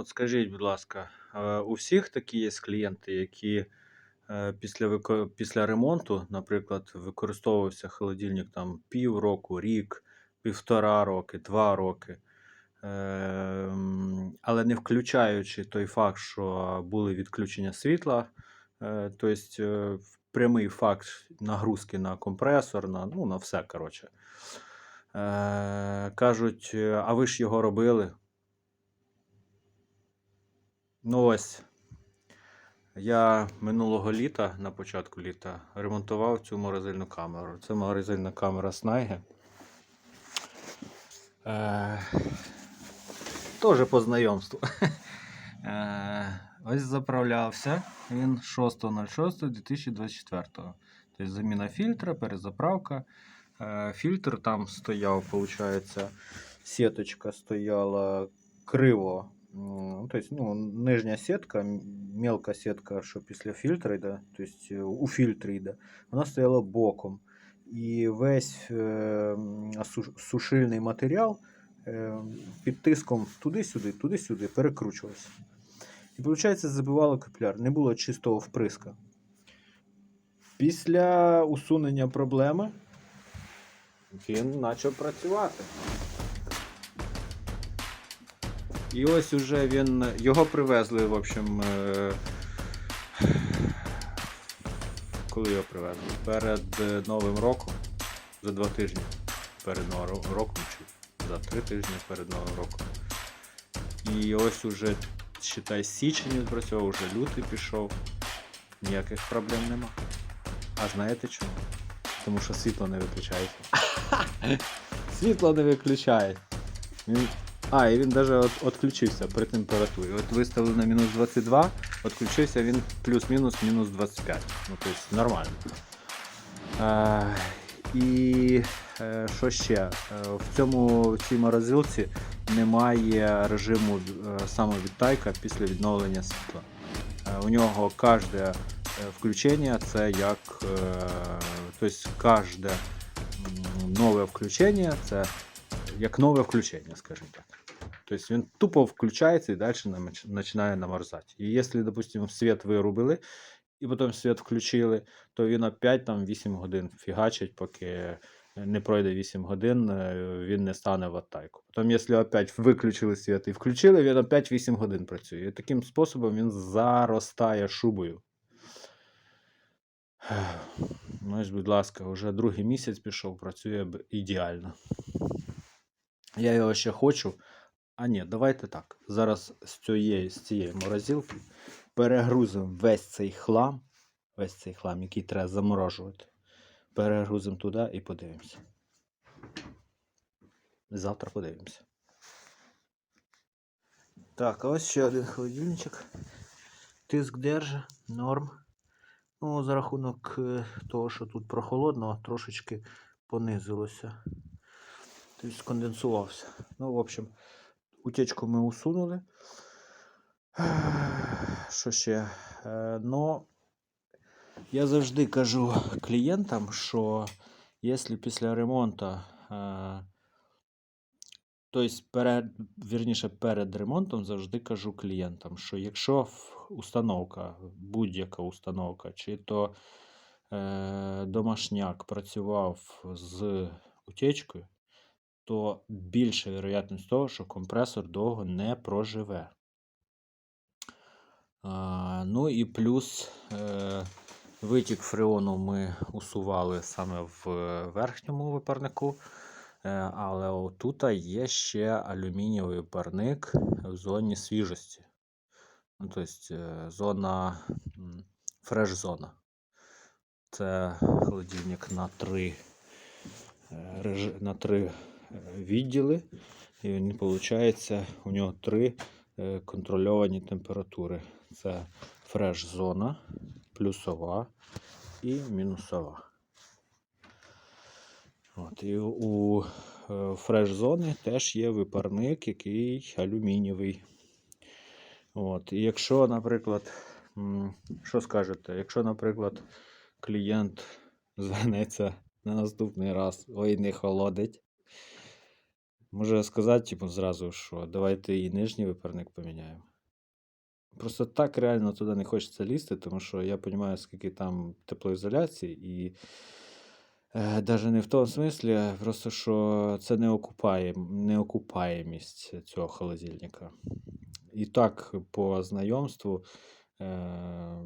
От скажіть, будь ласка, е, у всіх такі є клієнти, які е, після, після ремонту, наприклад, використовувався холодильник там півроку, рік, півтора роки, два роки. Ем, Але не включаючи той факт, що були відключення світла, тобто прямий факт нагрузки на компресор, на, ну, на все, коротше. Кажуть, «Е, а ви ж його робили? Ну ось. Я минулого літа, на початку літа, ремонтував цю морозильну камеру. Це морозильна камера Снайге. Е, Теж по знайомству. Е, ось заправлявся він 6.06.2024. Тобто заміна фільтра, перезаправка. Е, Фільтр там стояв, виходить, сіточка стояла криво. М, Тобто, ну, нижня сітка, м- мелка сітка, що після фільтра йде, тобто е, у фільтрі йде, вона стояла боком. І весь су- сушильний матеріал е, під тиском туди-сюди, туди-сюди перекручувався. І, виходить, забивало капіляр, не було чистого вприска. Після усунення проблеми він почав працювати. І ось уже він. Його привезли, в общем. е, Коли його привезли? Перед е, Новим роком. За два тижні перед Новим роком, чи за три тижні перед Новим роком. І ось уже, считай, січень відпрацьовував, уже лютий пішов. Ніяких проблем нема. А знаєте чому? Тому що світло не виключається. Світло не виключає. А, і він навіть відключився при температурі. От виставили на мінус 22, відключився він плюс-мінус мінус 25. Ну, тобто нормально. Е, і е, що ще? Е, в цьому в цій морозилці немає режиму е, самовідтайка після відновлення світла. У нього кожне включення це як. Тобто кожне нове включення це як нове включення, скажімо так. Тобто він тупо включається і далі починає намерзати. І якщо, допустимо, світ вирубили, і потім світ включили, то він опять там 8 годин фігачить, поки не пройде 8 годин, е, він не стане в оттайку. Потім, якщо опять виключили світ і включили, він опять 8 годин працює. І таким способом він заростає шубою. Ну, ось, будь ласка, вже другий місяць пішов, працює ідеально. Я його ще хочу. А ні, давайте так. Зараз з цієї, з цієї морозилки перегрузимо весь цей хлам, весь цей хлам, який треба заморожувати. Перегрузимо туди і подивимося. Завтра подивимося. Так, а ось ще один холодильничок. Тиск держи, норм. Ну, за рахунок е, того, що тут прохолодно, трошечки понизилося. Тобто сконденсувався. Ну, в общем, утечку ми усунули. Що ще? Е, Ну, я завжди кажу клієнтам, що якщо після ремонту, тобто перед, вірніше перед ремонтом завжди кажу клієнтам, що якщо установка, будь-яка установка, чи то е, домашняк працював з утечкою, то більша вероятність того, що компресор довго не проживе. Ну і плюс е, витік фреону ми усували саме в е, верхньому випарнику. Е, але отут є ще алюмінієвий парник в зоні свіжості. Ну, тобто зона фреш-зона. Це холодильник на три, на три відділи. І він, виходить, у нього три е, контрольовані температури. Це фреш-зона, плюсова і мінусова. От, і у е, фреш-зони теж є випарник, який алюмінієвий. От, і якщо, наприклад, що скажете, якщо, наприклад, клієнт звернеться на наступний раз, ой, не холодить, Може сказати, типу, зразу, що давайте і нижній випарник поміняємо. Просто так реально туди не хочеться лізти, тому що я розумію, скільки там теплоізоляції, і навіть не в тому смислі, просто що це не окупає, не окупаємість цього холодильника. І так, по знайомству, е,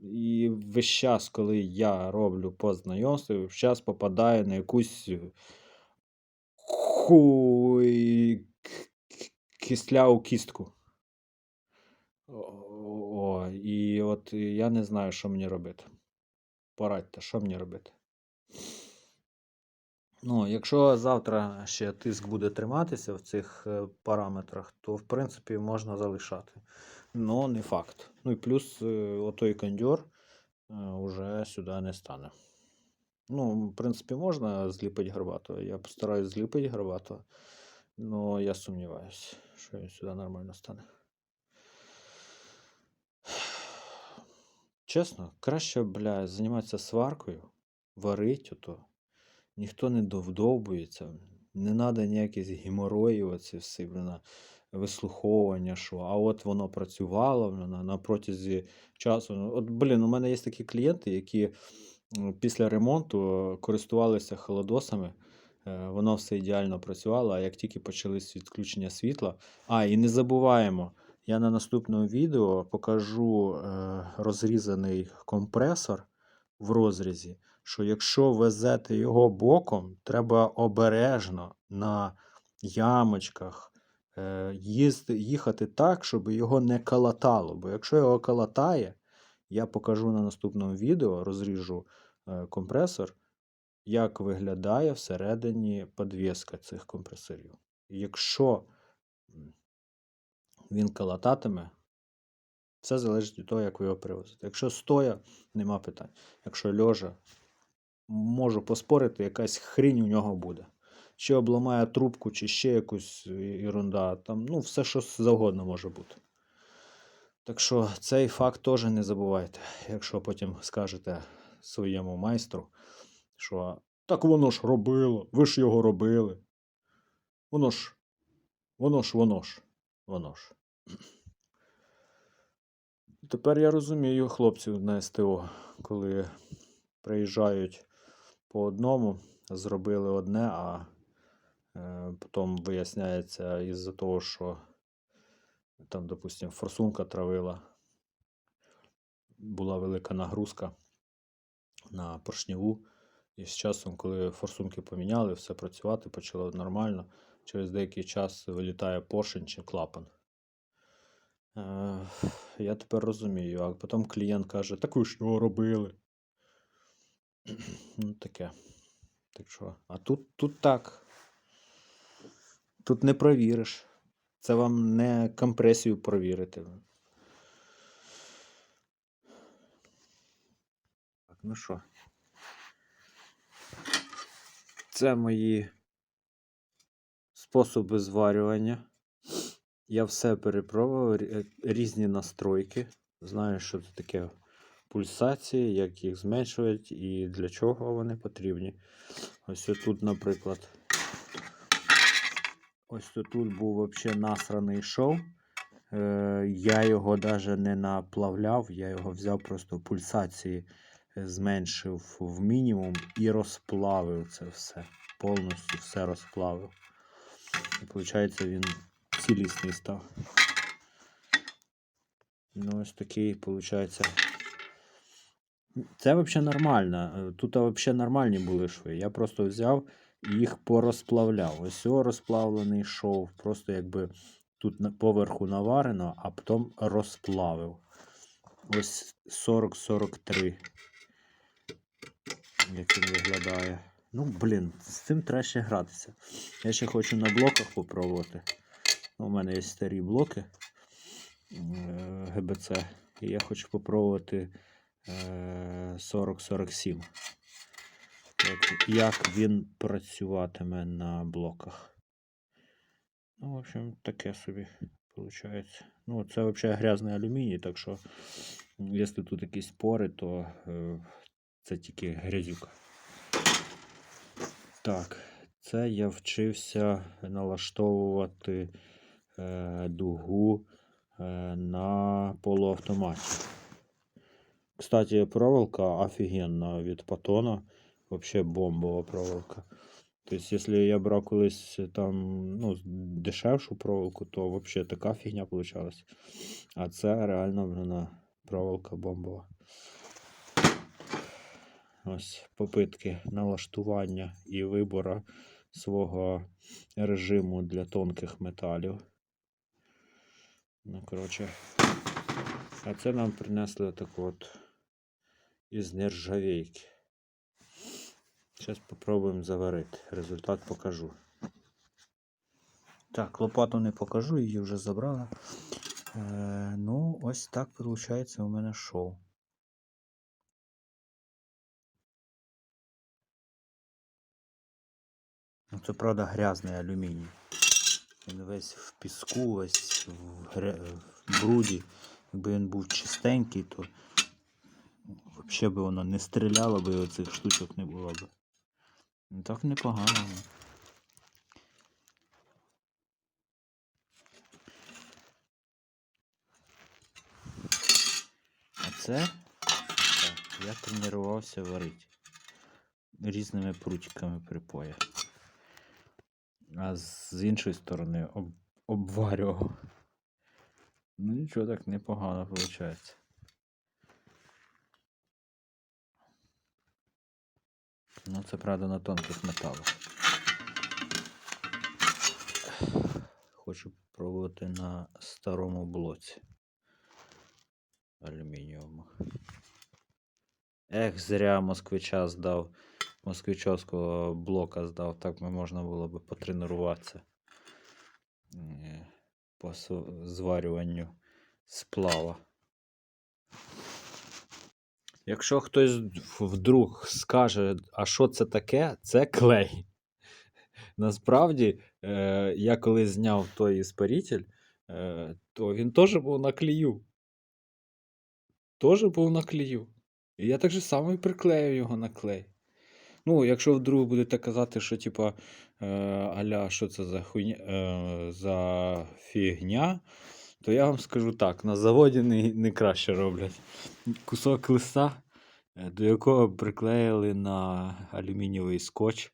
і весь час, коли я роблю по знайомству, час попадаю на якусь к- кисляву кістку. О, і от я не знаю, що мені робити. Порадьте, що мені робити. Ну, якщо завтра ще тиск буде триматися в цих е, параметрах, то в принципі можна залишати. Ну, не факт. Ну і плюс е, отой кондьор е, уже сюди не стане. Ну, в принципі, можна зліпити гарбату. Я постараюсь зліпити гарбату, але я сумніваюся, що він сюди нормально стане. Чесно, краще, бля, займатися сваркою, варить ото. Ніхто не довдовбується, не треба ніяких геморроїв, оці всі, блін, вислуховування, що, а от воно працювало на, на протязі часу. От, блін, у мене є такі клієнти, які після ремонту користувалися холодосами. е, Воно все ідеально працювало, а як тільки почались відключення світла. А, і не забуваємо, я на наступному відео покажу е, розрізаний компресор в розрізі, що якщо везете його боком, треба обережно на ямочках е, їхати так, щоб його не калатало. Бо якщо його калатає, я покажу на наступному відео, розріжу е, компресор, як виглядає всередині підвіска цих компресорів. Якщо він калататиме, все залежить від того, як ви його привозите. Якщо стоя, нема питань. Якщо льожа, можу поспорити, якась хрінь у нього буде. Чи обламає трубку, чи ще якусь ерунда. Там, ну, все, що завгодно може бути. Так що цей факт теж не забувайте, якщо потім скажете своєму майстру, що так воно ж робило, ви ж його робили. Воно ж, воно ж, воно ж, воно ж. Тепер я розумію хлопців на СТО, коли приїжджають по одному, зробили одне, а е, потім виясняється із-за того, що там, допустим, форсунка травила, була велика нагрузка на поршневу. І з часом, коли форсунки поміняли, все працювати почало нормально. Через деякий час вилітає поршень чи клапан. Е, я тепер розумію, а потім клієнт каже, так ж його робили. Ну, таке. Так що, а тут, тут так. Тут не провіриш. Це вам не компресію провірити. Так, ну що. Це мої способи зварювання. Я все перепробував, різні настройки. Знаю, що це таке пульсації, як їх зменшувати і для чого вони потрібні. Ось тут, наприклад, ось тут був взагалі насраний шов. Е, я його навіть не наплавляв, я його взяв просто пульсації, е, зменшив в мінімум і розплавив це все. Повністю все розплавив. І виходить, він цілісний став. Ну, ось такий, виходить. Це взагалі нормально. Е, Тут взагалі нормальні були шви. Я просто взяв їх порозплавляв. Ось розплавлений шов. Просто якби тут поверху наварено, а потім розплавив. Ось 40-43. Як він виглядає. Ну, блін, з цим треба ще гратися. Я ще хочу на блоках попробувати. У мене є старі блоки е, ГБЦ. І я хочу попробувати е, 40-47. Як, він працюватиме на блоках. Ну, в общем, таке собі виходить. Ну, це взагалі грязний алюміній, так що, якщо тут якісь пори, то е, це тільки грязюка. Так, Це я вчився налаштовувати е, дугу е, на полуавтоматі. Кстати, проволока офігенна від Патона. Вообще бомбова проволока. Тобто, якщо я брав колись там ну, дешевшу проволоку, то вообще така фігня получалась. А це реально блін, проволока бомбова. Ось попитки налаштування і вибору свого режиму для тонких металів. Ну, коротше. А це нам принесли так от із нержавейки. Зараз спробуємо заварити. Результат покажу. Так, лопату не покажу, її вже забрала. Е, ну, ось так виходить у мене шоу. Ну, це правда грязний алюміній. Він весь в піску, весь в, гря... в бруді. Якби він був чистенький, то взагалі б воно не стріляло б і оцих штучок не було б. Ну, Так непогано. А це так, я тренувався варити різними прутиками припоя. А з іншої сторони об, обварював. Ну нічого так непогано виходить. Ну, це правда на тонких металах. Хочу пробувати на старому блоці. Алюмінієвому. Ех, зря москвича здав. Москвичовського блока здав, так би можна було би потренуватися е, по зварюванню сплава. Якщо хтось вдруг скаже, а що це таке, це клей. Насправді, е, я коли зняв той іспаритель, е, то він теж був на клею. Теж був на клею. І я так же само і приклеїв його на клей. Ну, якщо вдруг будете казати, що типа е, аля, що це за хуйня, е, за фігня, то я вам скажу так: на заводі не, не краще роблять. Кусок листа, е, до якого приклеїли на алюмінієвий скотч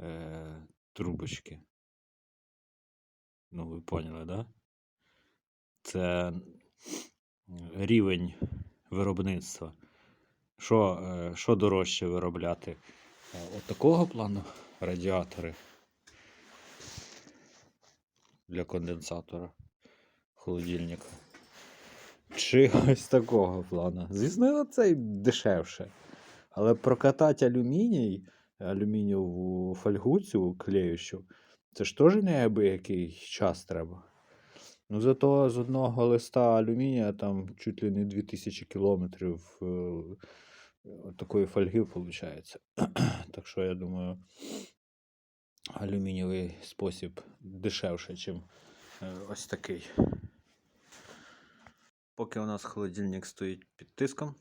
е, трубочки. Ну, ви поняли, да? Це рівень виробництва. Що, е, що дорожче виробляти? Е, От такого плану радіатори для конденсатора холодильника. Чи такого плану. Звісно, цей дешевше. Але прокатати алюміній, алюмінієву фольгу цю клеющу, це ж теж не який час треба. Ну, зато з одного листа алюмінія там чуть ли не 2000 кілометрів е, такої фольги виходить. так що я думаю, алюмінієвий спосіб дешевше, ніж ось такий. Поки у нас холодильник стоїть під тиском,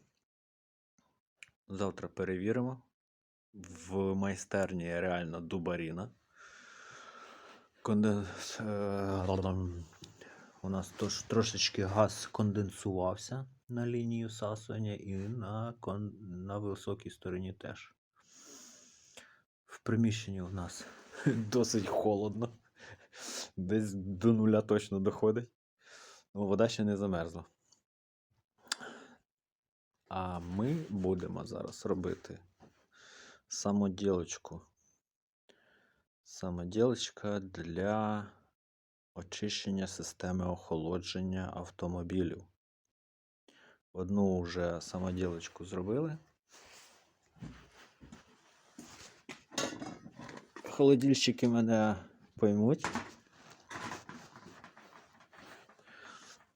завтра перевіримо. В майстерні реально дубаріна. Конденс... е, У нас тож, трошечки газ конденсувався на лінію сасування і на, кон... на високій стороні теж. В приміщенні у нас досить холодно. Десь до нуля точно доходить. Вода ще не замерзла. А ми будемо зараз робити самоділочку. Самоділочка для очищення системи охолодження автомобілів. Одну вже самоділочку зробили. Холодильщики мене поймуть.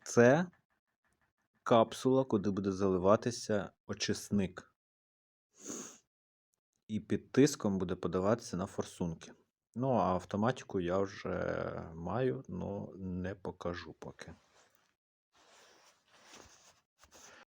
Це капсула, куди буде заливатися очисник. І під тиском буде подаватися на форсунки. Ну, а автоматику я вже маю, але не покажу поки.